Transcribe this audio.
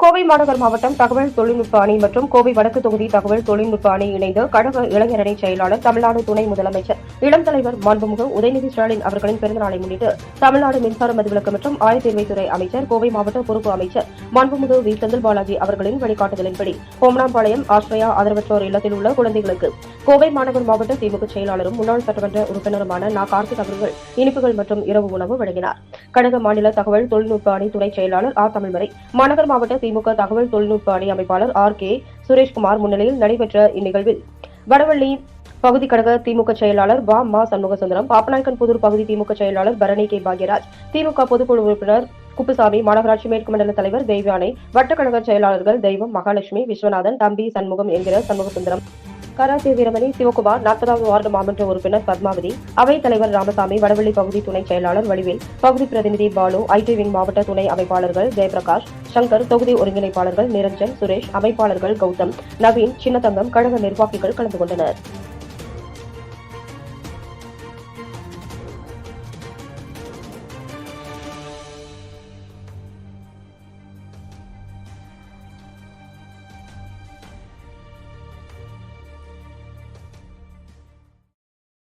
கோவை மாநகர் மாவட்டம் தகவல் தொழில்நுட்ப அணி மற்றும் கோவை வடக்கு தொகுதி தகவல் தொழில்நுட்ப அணி இணைந்து கழக இளைஞரணி செயலாளர் தமிழ்நாடு துணை முதலமைச்சர் இளம் தலைவர் மாண்புமுக உதயநிதி ஸ்டாலின் அவர்களின் பிறந்தநாளை முன்னிட்டு தமிழ்நாடு மின்சார மதுவிலக்கு மற்றும் ஆயத்தீர்வைத்துறை அமைச்சர் கோவை மாவட்ட பொறுப்பு அமைச்சர் மாண்புமிகு வி. செந்தில் பாலாஜி அவர்களின் வழிகாட்டுதலின்படி ஹோமனாம்பாளையம் ஆஸ்ரயா ஆதரவற்றோர் இல்லத்தில் உள்ள குழந்தைகளுக்கு கோவை மாநகர் மாவட்ட திமுக செயலாளரும் முன்னாள் சட்டமன்ற உறுப்பினருமான நா. கார்த்திக் அவர்கள் இனிப்புகள் மற்றும் இரவு உணவு வழங்கினார். கடக மாநில தகவல் தொழில்நுட்ப அணி துணை செயலாளர் ஆர் தமிழ்மறை. மாநகர் மாவட்ட திமுக தகவல் தொழில்நுட்ப அணி அமைப்பாளர் ஆர் கே சுரேஷ்குமார் முன்னிலையில் நடைபெற்ற இந்நிகழ்வில் வடவள்ளி பகுதி கழக திமுக செயலாளர் பா. மா. சண்முகசுந்தரம் பாப்பநாயக்கன் புதூர் பகுதி திமுக செயலாளர் பரணி கே. பாக்யராஜ் திமுக பொதுக்குழு உறுப்பினர் குப்புசாமி மாநகராட்சி மேற்கு மண்டல தலைவர் தெய்வானை வட்டக்கழக செயலாளர்கள் தெய்வம் மகாலட்சுமி விஸ்வநாதன் தம்பி சண்முகம் என்கிற சண்முகசுந்தரம். கராத்தே வீரமணி சிவகுமார் நாற்பதாவது வார்டு மாமன்ற உறுப்பினர் பத்மாவதி அவைத் தலைவர் ராமசாமி வடவள்ளி பகுதி துணை செயலாளர் வடிவேல் பகுதி பிரதிநிதி பாலு ஐடி விங் மாவட்ட துணை அமைப்பாளர்கள் ஜெயபிரகாஷ் சங்கர் தொகுதி ஒருங்கிணைப்பாளர்கள் நிரஞ்சன் சுரேஷ் அமைப்பாளர்கள் கௌதம் நவீன் சின்னத்தங்கம் கழக நிர்வாகிகள் கலந்து கொண்டனர்.